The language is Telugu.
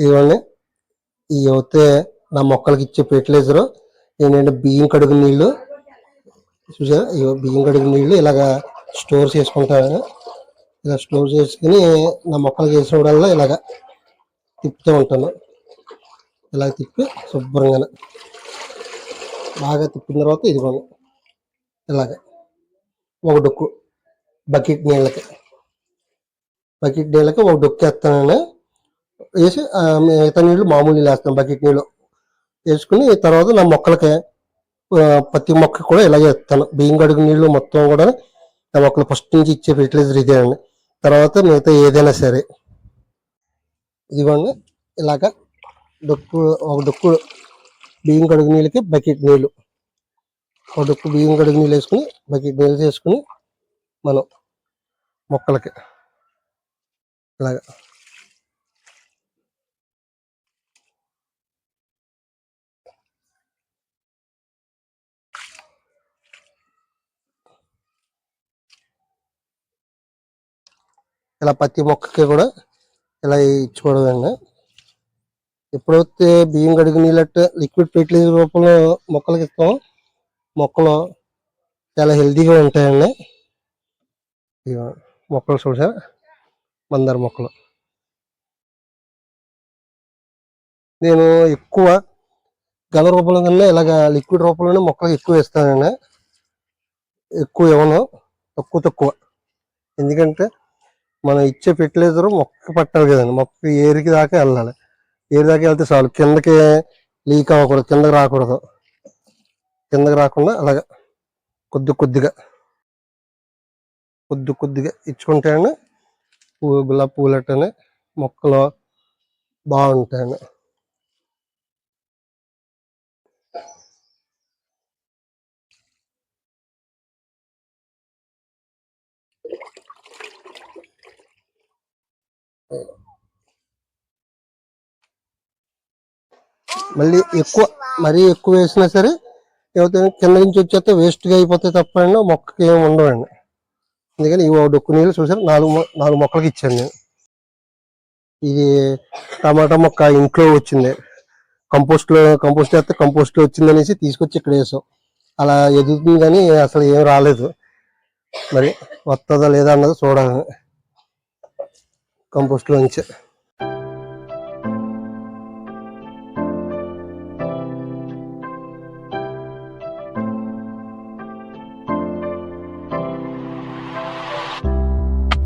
ఇవన్నీ ఈ అయితే నా మొక్కలకి ఇచ్చే ఫెర్టిలైజరు ఏంటంటే బియ్యం కడుగు నీళ్ళు. చూసారా? బియ్యం కడుగు నీళ్ళు ఇలాగా స్టోర్ చేసుకుంటాను ఇలా స్టోర్ చేసుకుని నా మొక్కలకి వేసినప్పుడల్లా ఇలాగ తిప్పుతూ ఉంటాను. ఇలా తిప్పి శుభ్రంగా బాగా తిప్పిన తర్వాత ఇదిగోండి. ఇలాగ. ఒక డొక్కు. బకెట్ నీళ్ళకి. బకెట్ నీళ్ళకి ఒక డొక్కు వేస్తానని వేసి మిగతా నీళ్ళు మామూలు నీళ్ళు వేస్తాను బకెట్ నీళ్ళు వేసుకుని తర్వాత నా మొక్కలకి ప్రతి మొక్క కూడా ఇలాగే ఇస్తాను బియ్యం కడుగు నీళ్ళు మొత్తం కూడా నా మొక్కలు ఫస్ట్ నుంచి ఇచ్చే ఫెర్టిలైజర్ ఇదే అండి. తర్వాత మిగతా ఏదైనా సరే. ఇదిగోండి ఇలాగ డొక్కు ఒక డొక్కు బియ్యం కడుగు నీళ్ళకి బకెట్ నీళ్ళు. ఒక డొక్కు బియ్యం కడుగు నీళ్ళు వేసుకుని బకెట్ నీళ్ళు చేసుకుని మనం మొక్కలకి ఇలాగా ఇలా ప్రతి మొక్కకి కూడా ఇలా ఇచ్చుకోవడం ఎప్పుడైతే బియ్యం కడిగి నీళ్ళట్టు లిక్విడ్ ఫెర్టిలైజర్ రూపంలో మొక్కలకి ఇస్తాం మొక్కలు చాలా హెల్తీగా ఉంటాయండి. మొక్కలు చూసా మందార మొక్కలు. నేను ఎక్కువ గల రూపంలో కన్నా ఇలాగ లిక్విడ్ రూపంలోనే మొక్కలు ఎక్కువ ఇస్తానండి ఎక్కువ ఇవ్వను. తక్కువ తక్కువ. ఎందుకంటే మనం ఇచ్చే ఫెర్టిలైజర్ మొక్క పట్టాలి కదండి. మొక్క ఏరికి దాకా వెళ్ళాలి. ఏరి దాకా వెళ్తే చాలు. కిందకి లీక్ అవ్వకూడదు. కిందకి రాకూడదు. కిందకి రాకుండా అలాగ కొద్ది కొద్దిగా కొద్ది కొద్దిగా ఇచ్చుకుంటాయని పువ్వు గులాబీ పూలట్టనే మొక్కలు బాగుంటాయని మళ్ళీ ఎక్కువ మరీ ఎక్కువ వేసినా సరే ఏమవుతుంది కింద నుంచి వచ్చేస్తే వేస్ట్గా అయిపోతే తప్ప అండి మొక్కకి ఏమి ఉండవండి. అందుకని ఇవి డొక్కు నీళ్ళు చూసారు నాలుగు మొ- నాలుగు మొక్కలకి ఇచ్చాను నేను. ఇది టమాటా మొక్క ఇంట్లో వచ్చింది. కంపోస్ట్లో కంపోస్ట్ చేస్తే కంపోస్ట్లో వచ్చింది అనేసి తీసుకొచ్చి ఇక్కడ వేసాం. అలా ఎదుగుతుంది కానీ అసలు ఏం రాలేదు. మరి వస్తుందా లేదా అన్నది చూడాలి. కంపోస్ట్లో నుంచి